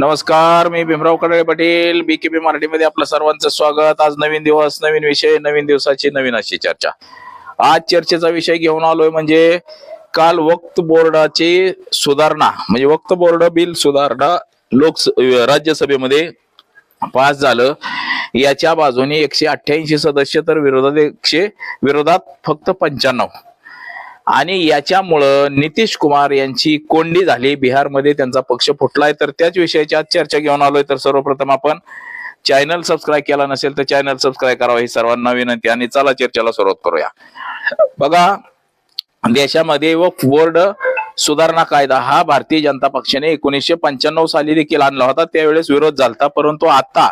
नमस्कार मी भीमराव कडळे पाटील बीकेपी मराठीमध्ये आपलं सर्वांचं स्वागत. आज नवीन दिवस नवीन विषय नवीन दिवसाची नवीन अशी चर्चा. आज चर्चेचा विषय घेऊन आलोय म्हणजे काल वक्त बोर्डाची सुधारणा म्हणजे वक्त बोर्ड बिल सुधारणा लोक राज्यसभेमध्ये पास झालं. याच्या बाजूने एकशे अठ्ठ्याऐंशी सदस्य तर विरोधात एकशे विरोधात फक्त पंच्याण्णव. आणि याच्यामुळं नितीश कुमार यांची कोंडी झाली. बिहारमध्ये त्यांचा पक्ष फुटलाय. तर त्याच विषयाची आज चर्चा घेऊन आलोय. तर सर्वप्रथम आपण चॅनल सबस्क्राईब केला नसेल तर चॅनल सबस्क्राईब करावं ही सर्वांना विनंती आणि चला चर्चेला सुरुवात करूया. बघा देशामध्ये व बोर्ड सुधारणा कायदा हा भारतीय जनता पक्षाने एकोणीसशे पंच्याण्णव साली देखील आणला होता. त्यावेळेस विरोध झाला परंतु आता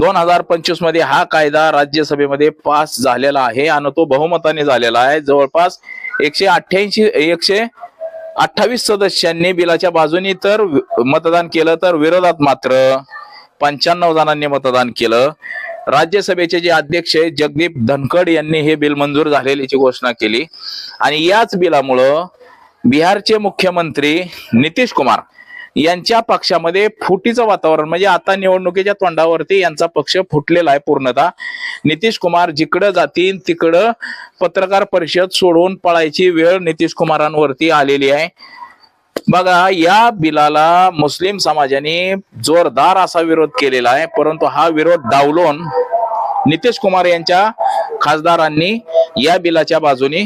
दोन हजार पंचवीसमध्ये हा कायदा राज्यसभेमध्ये पास झालेला आहे आणि तो बहुमताने झालेला आहे. जवळपास एकशे अठ्ठ्याऐंशी एकशे अठ्ठावीस सदस्यांनी बिलाच्या बाजूनी तर मतदान केलं तर विरोधात मात्र पंच्याण्णव जणांनी मतदान केलं. राज्यसभेचे जे अध्यक्ष जगदीप धनखड यांनी हे बिल मंजूर झालेल्याची घोषणा केली. आणि याच बिलामुळं बिहारचे मुख्यमंत्री नितीश कुमार यांच्या पक्षामध्ये फुटीचं वातावरण म्हणजे आता निवडणुकीच्या तोंडावरती यांचा पक्ष फुटलेला आहे पूर्णतः. नितीश कुमार जिकडं जातील तिकडं पत्रकार परिषद सोडून पळायची वेळ नितीश कुमारांवरती आलेली आहे. बघा या बिलाला मुस्लिम समाजाने जोरदार असा विरोध केलेला आहे परंतु हा विरोध डावलून नितीश कुमार यांच्या खासदारांनी या बिलाच्या बाजूने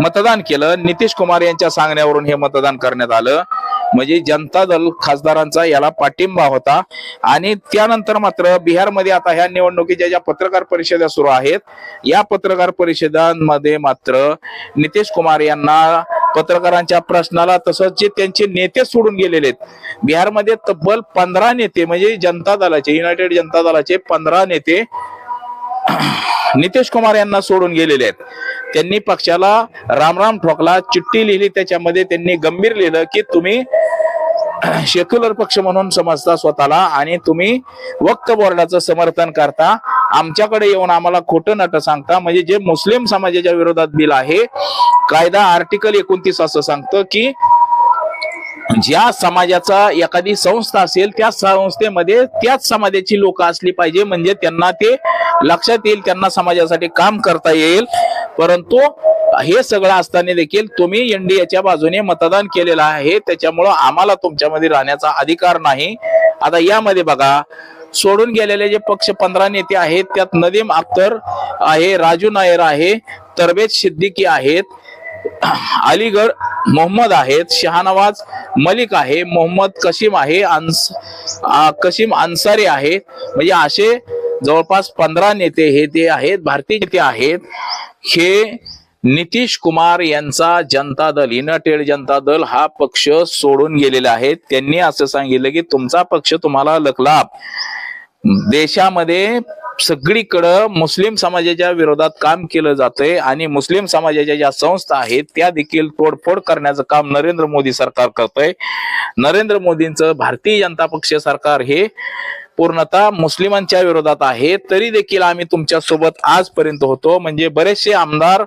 मतदान केलं. नितीश कुमार यांच्या सांगण्यावरून हे मतदान करण्यात आलं. म्हणजे जनता दल खासदारांचा याला पाठिंबा होता. आणि त्यानंतर मात्र बिहारमध्ये आता ह्या निवडणुकीच्या ज्या पत्रकार परिषदा सुरू आहेत या पत्रकार परिषदांमध्ये मात्र नितीश कुमार यांना पत्रकारांच्या प्रश्नाला तसंच जे त्यांचे नेते सोडून गेलेले आहेत बिहारमध्ये तब्बल पंधरा नेते म्हणजे जनता दलाचे युनायटेड जनता दलाचे पंधरा नेते नितीश कुमार यांना सोडून गेलेले आहेत. त्यांनी पक्षाला रामराम ठोकला चिठ्ठी लिहिली त्याच्यामध्ये त्यांनी गंभीर लिहिलं की तुम्ही सेक्युलर पक्ष म्हणून समजता स्वतःला आणि तुम्ही वक्त बोर्डाचं समर्थन करता. आमच्याकडे येऊन आम्हाला खोटं नट सांगता. म्हणजे जे मुस्लिम समाजाच्या विरोधात बिल आहे कायदा आर्टिकल एकोणतीस असं सांगतं की ज्या समाजाचा एखादी संस्था असेल त्या संस्थेमध्ये त्याच समाजाची लोक असली पाहिजे. म्हणजे त्यांना ते लक्षात येईल त्यांना समाजासाठी काम करता येईल. परंतु हे सगळं असताना देखील तुम्ही एनडीएच्या बाजूने मतदान केलेलं आहे. त्याच्यामुळं आम्हाला तुमच्यामध्ये राहण्याचा अधिकार नाही. आता यामध्ये बघा सोडून गेलेले जे पक्ष पंधरा नेते आहेत त्यात नदीम अख्तर आहे राजू नायर आहे तरबेज सिद्दीकी आहेत अलीगड मोहम्मद आहेत शहानवाज मलिक आहे मोहम्मद कशीम आहे अन्स कशीम अन्सारी आहे म्हणजे असे जवळपास पंधरा नेते हे ते आहेत भारतीय नेते आहेत. हे नितीश कुमार यांचा जनता दल युनायटेड जनता दल हा पक्ष सोडून गेलेला आहे. त्यांनी असं सांगितलं की तुमचा पक्ष तुम्हाला लकलाप देशामध्ये सगळीकडं मुस्लिम समाजाच्या विरोधात काम केलं जातंय आणि मुस्लिम समाजाच्या ज्या संस्था आहेत त्या देखील तोडफोड करण्याचं काम नरेंद्र मोदी सरकार करतंय. नरेंद्र मोदींचं भारतीय जनता पक्ष सरकार हे पूर्णतः मुस्लिमांच्या विरोधात आहे. तरी देखील आम्ही तुमच्यासोबत आजपर्यंत होतो. म्हणजे बरेचसे आमदार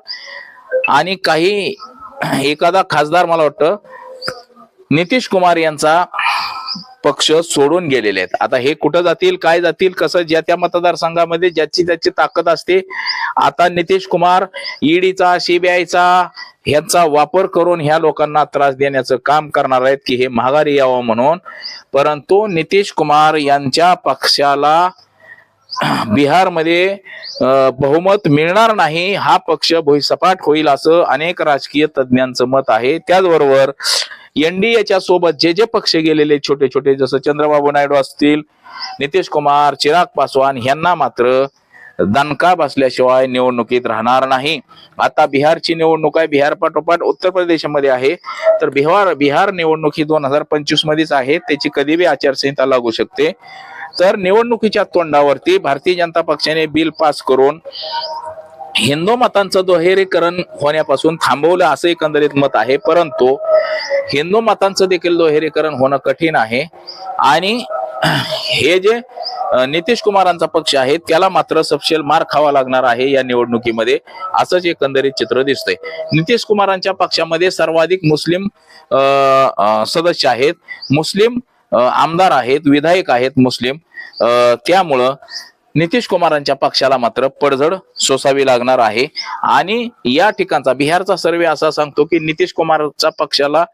आणि काही एखादा खासदार मला वाटतं नितीश कुमार यांचा पक्ष सोडून गेलेले आहेत. आता हे कुठं जातील काय जातील कसं ज्या त्या मतदारसंघामध्ये ज्याची त्याची ताकद असते आता नितीश कुमार ईडीचा सीबीआयचा ह्यांचा वापर करून ह्या लोकांना त्रास देण्याचं काम करणार आहेत की हे महागारी यावं म्हणून. परंतु नितीश कुमार यांच्या पक्षाला बिहारमध्ये बहुमत मिळणार नाही हा पक्ष भुईसपाट होईल असं अनेक राजकीय तज्ज्ञांचं मत आहे. त्याचबरोबर एनडीएच्या सोबत जे जे पक्ष गेलेले छोटे छोटे जसं चंद्रबाबू नायडू असतील नितीश कुमार चिराग पासवान यांना मात्र दणका बसल्याशिवाय निवडणुकीत राहणार नाही. आता बिहारची निवडणूक आहे बिहार पाठोपाठ उत्तर प्रदेशमध्ये आहे. तर बिहार बिहार निवडणूक ही दोन हजार पंचवीस मध्येच आहे त्याची कधी बी आचारसंहिता लागू शकते. तर निवडणुकीच्या तोंडावरती भारतीय जनता पक्षाने बिल पास करून हिंदू मतांचं दोहेरीकरण होण्यापासून थांबवलं असं एकंदरीत मत आहे परंतु हिंदू मतांचं देखील दोहेरीकरण होणं कठीण आहे. आणि हे जे नितीश कुमारांचा पक्ष आहे त्याला मात्र सपशेल मार खावा लागणार आहे या निवडणुकीमध्ये असंच एकंदरीत चित्र दिसतंय. नितीश कुमारांच्या पक्षामध्ये सर्वाधिक मुस्लिम सदस्य आहेत. मुस्लिम आमदार आहेत विधायक आहेत मुस्लिम त्यामुळं नितीश कुमारांच्या पक्षाला मात्र पडझड सोसावी लागणार आहे. आणि या ठिकाणचा बिहारचा सर्वे असा सांगतो की नितीश कुमारचा पक्षाला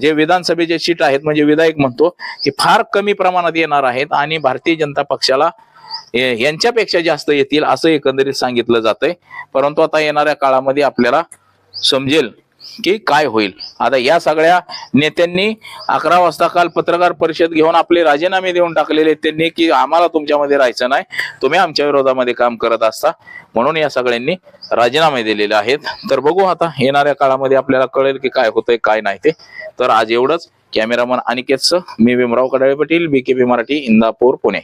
जे विधानसभेचे सीट आहेत म्हणजे विधायक म्हणतो हे फार कमी प्रमाणात येणार आहेत आणि भारतीय जनता पक्षाला यांच्यापेक्षा जास्त येतील असं एकंदरीत सांगितलं जातंय. परंतु आता येणाऱ्या काळामध्ये आपल्याला समजेल की काय होईल? आता या सगळ्या नेत्यांनी अकरा वाजता काल पत्रकार परिषद घेऊन आपले राजीनामे देऊन टाकलेले त्यांनी की आम्हाला तुमच्यामध्ये राहायचं नाही. तुम्ही आमच्या विरोधामध्ये काम करत असता. म्हणून या सगळ्यांनी राजीनामे दिलेले आहेत. तर बघू आता येणाऱ्या काळामध्ये आपल्याला कळेल की काय होतंय काय नाही ते. तर आज एवढंच. कॅमेरामन अनिकेतसह मी भीमराव कडाळे पाटील बी मराठी इंदापूर पुणे.